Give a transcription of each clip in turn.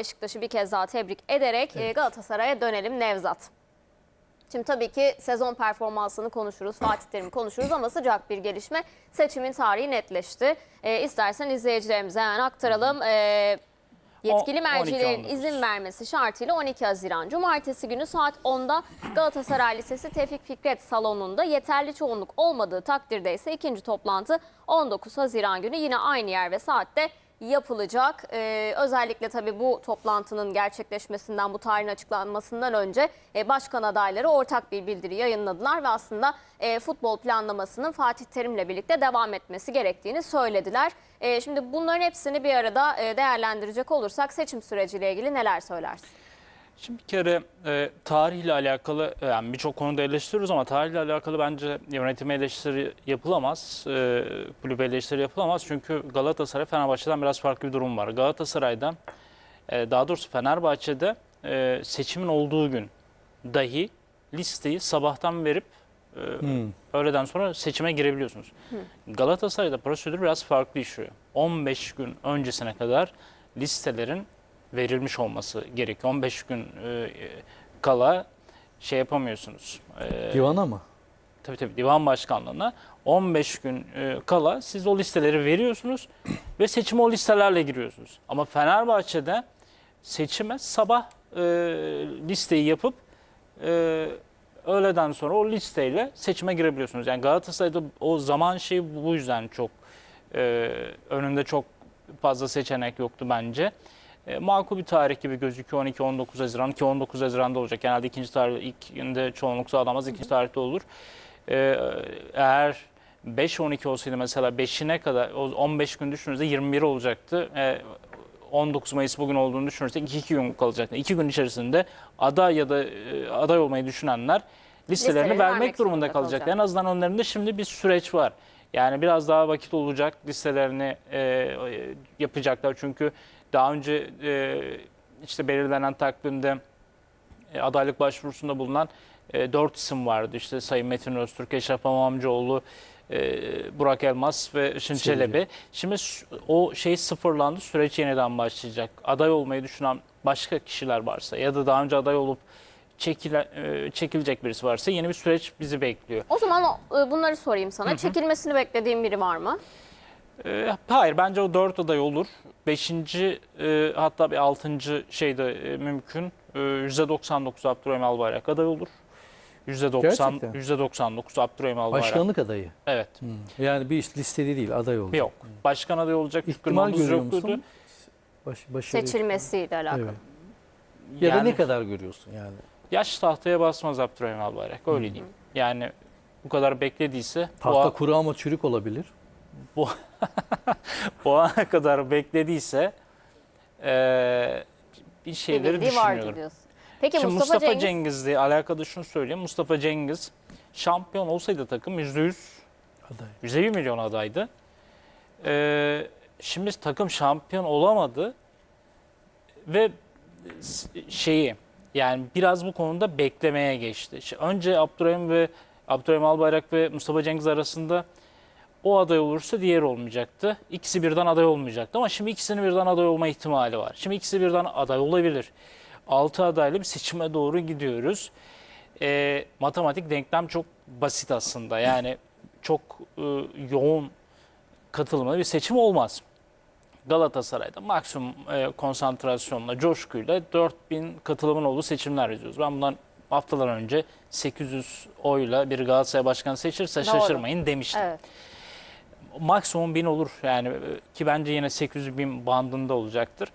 Beşiktaş'ı bir kez daha tebrik ederek e, Galatasaray'a dönelim Nevzat. Şimdi tabii ki sezon performansını konuşuruz, Fatih Terim'i konuşuruz ama sıcak bir gelişme. Seçimin tarihi netleşti. E, istersen izleyicilerimize hemen aktaralım. E, yetkili mercilerin 12-19. izin vermesi şartıyla 12 Haziran Cumartesi günü saat 10'da Galatasaray Lisesi Tevfik Fikret Salonu'nda yeterli çoğunluk olmadığı takdirde ise ikinci toplantı 19 Haziran günü yine aynı yer ve saatte yapılacak. Ee, özellikle tabii bu toplantının gerçekleşmesinden, bu tarihin açıklanmasından önce e, başkan adayları ortak bir bildiri yayınladılar ve aslında e, futbol planlamasının Fatih Terim'le birlikte devam etmesi gerektiğini söylediler. E, şimdi bunların hepsini bir arada e, değerlendirecek olursak seçim süreciyle ilgili neler söylersin? Şimdi bir kere e, tarihle alakalı yani birçok konuda eleştiriyoruz ama tarihle alakalı bence yönetime eleştiri yapılamaz. E, kulübe eleştiri yapılamaz. Çünkü Galatasaray Fenerbahçe'den biraz farklı bir durum var. Galatasaray'da e, daha doğrusu Fenerbahçe'de e, seçimin olduğu gün dahi listeyi sabahtan verip e, öğleden sonra seçime girebiliyorsunuz. Galatasaray'da prosedür biraz farklı işliyor. 15 gün öncesine kadar listelerin verilmiş olması gerekiyor. 15 gün e, kala şey yapamıyorsunuz. E, Divana mı? tabii tabii divan başkanlığına 15 gün e, kala siz o listeleri veriyorsunuz ve seçime o listelerle giriyorsunuz. Ama Fenerbahçe'de seçime sabah e, listeyi yapıp e, öğleden sonra o listeyle seçime girebiliyorsunuz. Yani Galatasaray'da o zaman şeyi bu yüzden çok e, önünde çok fazla seçenek yoktu bence. E, makul bir tarih gibi gözüküyor 12-19 Haziran ki 19 Haziran'da olacak. Genelde ikinci tarih ilk günde çoğunluk sağlamaz ikinci tarihte olur. E, eğer 5-12 olsaydı mesela 5'ine kadar o 15 gün düşünürsek 21 olacaktı. E, 19 Mayıs bugün olduğunu düşünürsek 2 gün kalacaktı. 2 gün içerisinde aday ya da e, aday olmayı düşünenler listelerini Listeleri vermek, vermek durumunda zorunda kalacak. kalacak. En azından önlerinde şimdi bir süreç var. Yani biraz daha vakit olacak listelerini e, yapacaklar. Çünkü daha önce e, işte belirlenen takvimde e, adaylık başvurusunda bulunan e, 4 isim vardı. İşte Sayın Metin Öztürk, Eşref Amamcıoğlu, e, Burak Elmas ve Işın Çelebi. Şimdi o şey sıfırlandı, süreç yeniden başlayacak. Aday olmayı düşünen başka kişiler varsa ya da daha önce aday olup çekile, e, çekilecek birisi varsa yeni bir süreç bizi bekliyor. O zaman e, bunları sorayım sana. Çekilmesini beklediğin biri var mı? E, hayır bence o dört aday olur. Beşinci e, hatta bir altıncı şey de e, mümkün. E, %99 Abdurrahim Albayrak aday olur. %90 Gerçekten. %99 Abdurrahim Albayrak. Başkanlık adayı. Evet. Yani bir listeli değil, aday olacak. Yok. Başkan adayı olacak İhtimal görüyor yoktu. musun? Baş, başarı- Seçilmesiyle alakalı. Evet. Ya da Yani ne kadar görüyorsun yani? Yaş tahtaya basmaz Abdurrahim Albayrak. Öyle diyeyim. Yani bu kadar beklediyse bu, Tahta kuru ama çürük olabilir. bu ana kadar beklediyse eee, bir Bir şeyleri vardı düşünüyorum. Peki Şimdi Mustafa, Mustafa, Cengiz, Cengiz'le alakalı şunu söyleyeyim. Mustafa Cengiz şampiyon olsaydı takım %100 Aday. 150 milyon adaydı. Ee, şimdi takım şampiyon olamadı ve şeyi yani biraz bu konuda beklemeye geçti. Şi- Önce Abdurrahim ve Abdurrahim Albayrak ve Mustafa Cengiz arasında o aday olursa diğer olmayacaktı. İkisi birden aday olmayacaktı ama şimdi ikisinin birden aday olma ihtimali var. Şimdi ikisi birden aday olabilir. 6 adaylı bir seçime doğru gidiyoruz. Ee, matematik denklem çok basit aslında. Yani çok e, yoğun katılımlı bir seçim olmaz. Galatasaray'da maksimum e, konsantrasyonla, coşkuyla 4000 katılımın olduğu seçimler izliyoruz. Ben bundan haftalar önce 800 oyla bir Galatasaray başkanı seçirse Doğru. şaşırmayın demiştim. Evet. Maksimum 1000 olur yani e, ki bence yine 800 bin bandında olacaktır.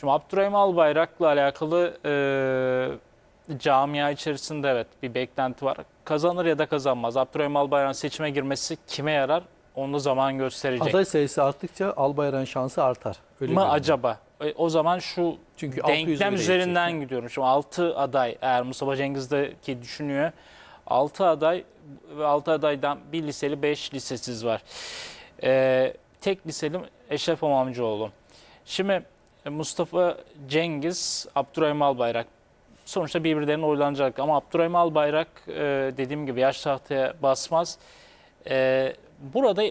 Şimdi Abdurrahim Albayrak'la alakalı e, camia içerisinde evet bir beklenti var. Kazanır ya da kazanmaz. Abdurrahim Albayrak'ın seçime girmesi kime yarar? Onu zaman gösterecek. Aday sayısı arttıkça Albayrak'ın şansı artar. Öyle mı acaba? E, O zaman şu Çünkü 600 denklem üzerinden yetecek. gidiyorum. Şimdi 6 aday eğer Mustafa Cengiz'deki düşünüyor. 6 aday ve 6 adaydan bir liseli 5 lisesiz var. Ee, tek liseli Eşref Amamcıoğlu. Şimdi e, Mustafa Cengiz, Abdurrahim Albayrak sonuçta birbirlerine oylanacak ama Abdurrahim Albayrak e, dediğim gibi yaş tahtaya basmaz. E, burada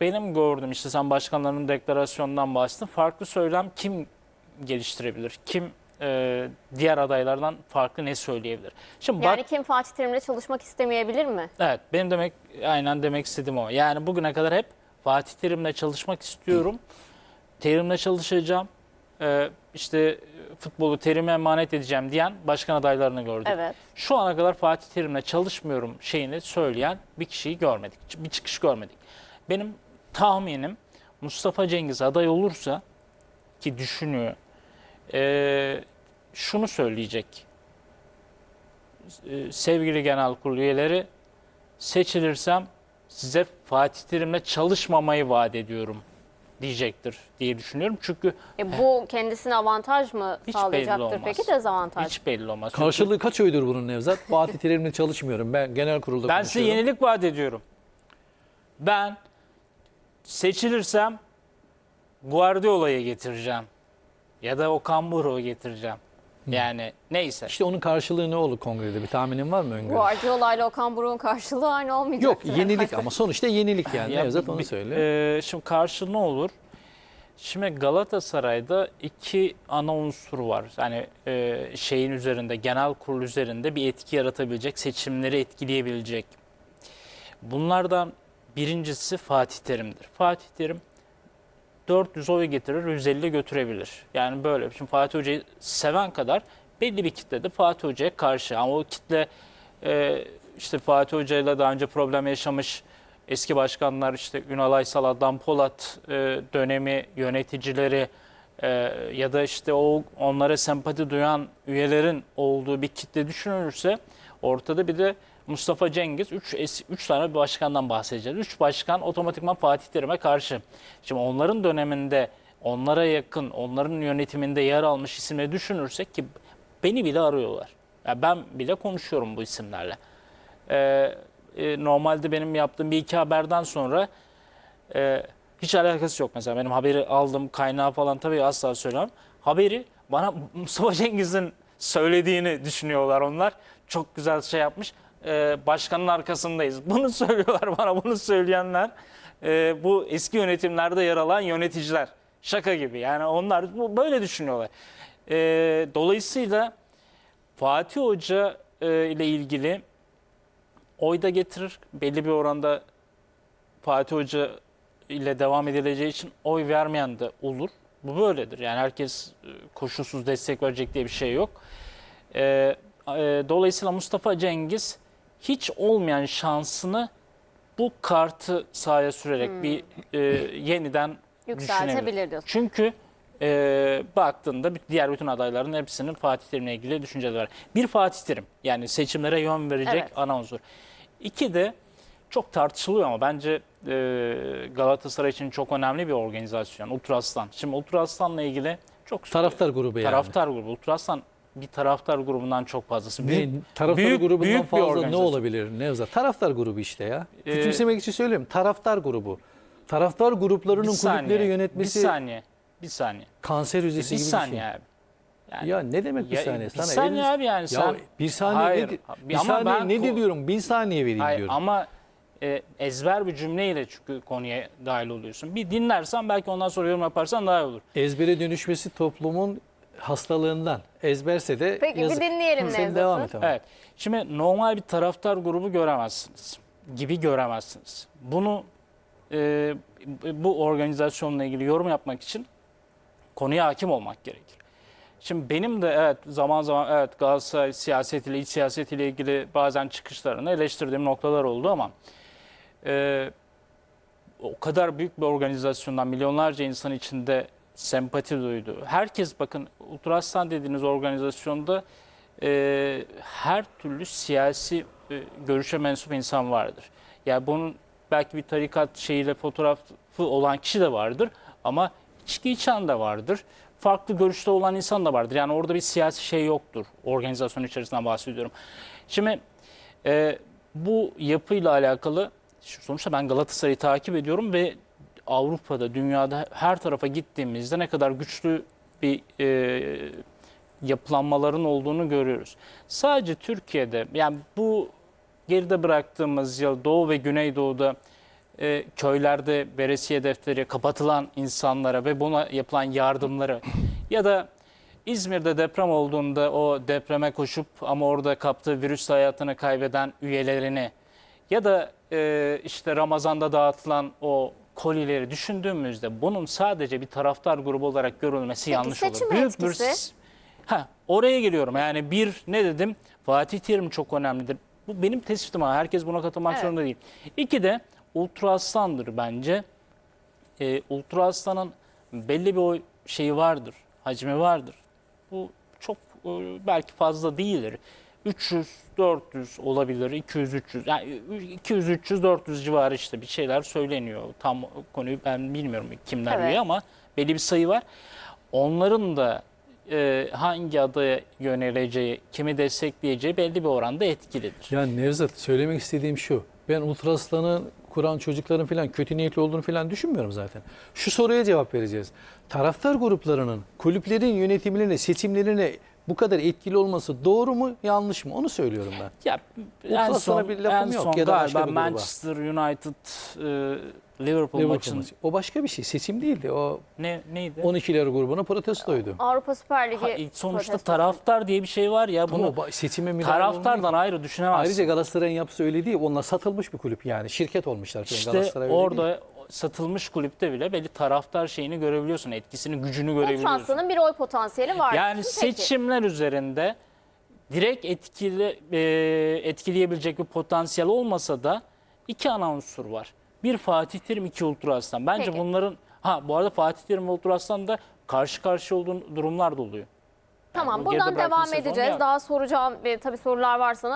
benim gördüğüm işte sen başkanların deklarasyonundan bahsettin. Farklı söylem kim geliştirebilir? Kim e, diğer adaylardan farklı ne söyleyebilir? Şimdi Yani bak, kim Fatih Terim'le çalışmak istemeyebilir mi? evet benim demek aynen demek istediğim o. Yani bugüne kadar hep Fatih Terim'le çalışmak istiyorum. Terim'le çalışacağım. E, işte futbolu Terim'e emanet edeceğim diyen başkan adaylarını gördük. Evet. Şu ana kadar Fatih Terim'le çalışmıyorum şeyini söyleyen bir kişiyi görmedik. Bir çıkış görmedik. Benim tahminim Mustafa Cengiz aday olursa ki düşünüyor eee, şunu söyleyecek. Eee, sevgili genel kurulu üyeleri seçilirsem size Fatih Terim'le çalışmamayı vaat ediyorum diyecektir diye düşünüyorum. Çünkü E, bu kendisine avantaj mı Hiç sağlayacaktır belli olmaz. peki dezavantaj? hiç belli olmaz. Çünkü Karşılığı kaç oydur bunun Nevzat? Fatih Terim'le çalışmıyorum. Ben genel kurulda Ben size konuşuyorum. yenilik vaat ediyorum. Ben seçilirsem Guardiola'yı getireceğim. Ya da Okan Buruk'u getireceğim. Yani neyse. İşte onun karşılığı ne olur kongrede? Bir tahminin var mı öngörü? Guardiola ile Okan Buruk'un karşılığı aynı olmayacak. Yok yenilik ama sonuçta yenilik yani. Ya Nevzat onu söyle. e, şimdi karşı ne olur? Şimdi Galatasaray'da iki ana unsur var. Yani e, şeyin üzerinde, genel kurul üzerinde bir etki yaratabilecek, seçimleri etkileyebilecek. Bunlardan birincisi Fatih Terim'dir. Fatih Terim 400 oy getirir, 150 götürebilir. Yani böyle. Şimdi Fatih Hoca'yı seven kadar belli bir kitle de Fatih Hoca'ya karşı. Ama o kitle e, işte Fatih Hoca'yla daha önce problem yaşamış eski başkanlar işte Ünal Aysal, Adnan Polat e, dönemi yöneticileri e, ya da işte o onlara sempati duyan üyelerin olduğu bir kitle düşünülürse ortada bir de Mustafa Cengiz 3 3 tane bir başkandan bahsedeceğiz. 3 başkan otomatikman Fatih Terim'e karşı. Şimdi onların döneminde onlara yakın, onların yönetiminde yer almış isimleri düşünürsek ki beni bile arıyorlar. Ya ben bile konuşuyorum bu isimlerle. Ee, e, normalde benim yaptığım bir iki haberden sonra e, hiç alakası yok mesela. Benim haberi aldım kaynağı falan tabii asla söylemem. Haberi bana Mustafa Cengiz'in söylediğini düşünüyorlar onlar. Çok güzel şey yapmış. Ee, başkanın arkasındayız. Bunu söylüyorlar bana. Bunu söyleyenler e, bu eski yönetimlerde yer alan yöneticiler. Şaka gibi. Yani onlar bu- böyle düşünüyorlar. Ee, dolayısıyla Fatih Hoca e, ile ilgili oy da getirir. Belli bir oranda Fatih Hoca ile devam edileceği için oy vermeyen de olur. Bu böyledir. Yani herkes e, koşulsuz destek verecek diye bir şey yok. E, e, dolayısıyla Mustafa Cengiz hiç olmayan şansını bu kartı sahaya sürerek bir e, yeniden düşünebilir. Yükseltebilir diyorsun. Çünkü e, baktığında diğer bütün adayların hepsinin Fatih Terim'le ilgili düşünceleri var. Bir Fatih Terim yani seçimlere yön verecek Evet. ana unsur. İki de çok tartışılıyor ama bence e, Galatasaray için çok önemli bir organizasyon Ultraslan. Şimdi Ultraslan'la ilgili çok Taraftar grubu yani. taraftar grubu. Ultraslan bir taraftar grubundan çok fazlası. Büyük- taraftar büyük- grubundan büyük bir fazla ne olabilir Nevzat? Taraftar grubu işte ya. Ee, Küçümsemek için söylüyorum. Taraftar grubu. Taraftar gruplarının bir saniye, kulüpleri yönetmesi Bir saniye. Bir saniye. kanser Bir hüzesi gibi saniye bir şey. abi. Yani- Ya ne demek bir Ya, saniye? bir saniye abi yani Ya sen- bir saniye Hayır, nedir? bir- Bir ama saniye ben nedir diyorum? Bir saniye vereyim Hayır, diyorum. ama e, ezber bir cümleyle çünkü konuya dahil oluyorsun. Bir dinlersen belki ondan sonra yorum yaparsan daha iyi olur. Ezbere dönüşmesi toplumun hastalığından. Ezberse de Peki, bir yazık. dinleyelim Sen Nevzat'ı. devam et ama. Evet. Şimdi normal bir taraftar grubu göremezsiniz. Gibi göremezsiniz. Bunu e, bu organizasyonla ilgili yorum yapmak için konuya hakim olmak gerekir. Şimdi benim de evet zaman zaman evet Galatasaray siyasetiyle, iç siyasetiyle ilgili bazen çıkışlarını eleştirdiğim noktalar oldu ama e, o kadar büyük bir organizasyondan milyonlarca insan içinde sempati duydu. Herkes bakın Ultraslan dediğiniz organizasyonda e, her türlü siyasi e, görüşe mensup insan vardır. Yani bunun belki bir tarikat şeyiyle fotoğrafı olan kişi de vardır ama içki içen de vardır. Farklı görüşte olan insan da vardır. Yani orada bir siyasi şey yoktur. Organizasyon içerisinden bahsediyorum. Şimdi e, bu yapıyla alakalı sonuçta ben Galatasaray'ı takip ediyorum ve Avrupa'da, dünyada her tarafa gittiğimizde ne kadar güçlü bir e, yapılanmaların olduğunu görüyoruz. Sadece Türkiye'de yani bu geride bıraktığımız yıl Doğu ve Güneydoğu'da e, köylerde veresiye defteri kapatılan insanlara ve buna yapılan yardımları ya da İzmir'de deprem olduğunda o depreme koşup ama orada kaptığı virüsle hayatını kaybeden üyelerini ya da e, işte Ramazan'da dağıtılan o kolileri düşündüğümüzde bunun sadece bir taraftar grubu olarak görülmesi yanlış olur. seçim etkisi? s- Ha, oraya geliyorum. Yani bir ne dedim? Fatih Terim çok önemlidir. Bu benim tespitim ama herkes buna katılmak Evet. zorunda değil. İki de Ultra Aslan'dır bence. Ee, Ultra Aslan'ın belli bir o şeyi vardır, hacmi vardır. Bu çok e, belki fazla değildir. 300, 400 olabilir, 200, 300. Yani 200, 300, 400 civarı işte bir şeyler söyleniyor. Tam konuyu ben bilmiyorum kimler Evet. üye ama belli bir sayı var. Onların da e, hangi adaya yöneleceği, kimi destekleyeceği belli bir oranda etkilidir. Yani Nevzat söylemek istediğim şu. Ben Ultraslan'ı kuran çocukların falan kötü niyetli olduğunu falan düşünmüyorum zaten. Şu soruya cevap vereceğiz. Taraftar gruplarının kulüplerin yönetimlerine, seçimlerine bu kadar etkili olması doğru mu, yanlış mı? Onu söylüyorum ben. Ya en son, bir lafım en yok son ya da başka galiba. Manchester United e, Liverpool, Liverpool maçın maçı. O başka bir şey. Seçim değildi. O ne neydi? 12'ler grubuna protestoydu. Avrupa Süper Ligi Ha, sonuçta protestosu. taraftar diye bir şey var ya bunu o ba- seçime müdahale taraftardan ayrı düşünemezsin. Ayrıca Galatasaray'ın yapısı öyle değil. Onlar satılmış bir kulüp yani. Şirket olmuşlar. işte Galatasaray orada değil. Satılmış kulüpte bile belli taraftar şeyini görebiliyorsun, etkisini, gücünü görebiliyorsun. Ultraslan'ın bir oy potansiyeli var. Yani Peki. seçimler üzerinde direkt etkili e, etkileyebilecek bir potansiyel olmasa da iki ana unsur var. Bir Fatih Terim, iki Ultra Aslan. Bence Peki. bunların ha bu arada Fatih Terim ve Ultra Aslan da karşı karşıya olduğu durumlar da oluyor. Tamam Yani buradan devam edeceğiz. Daha soracağım e, tabii sorular varsa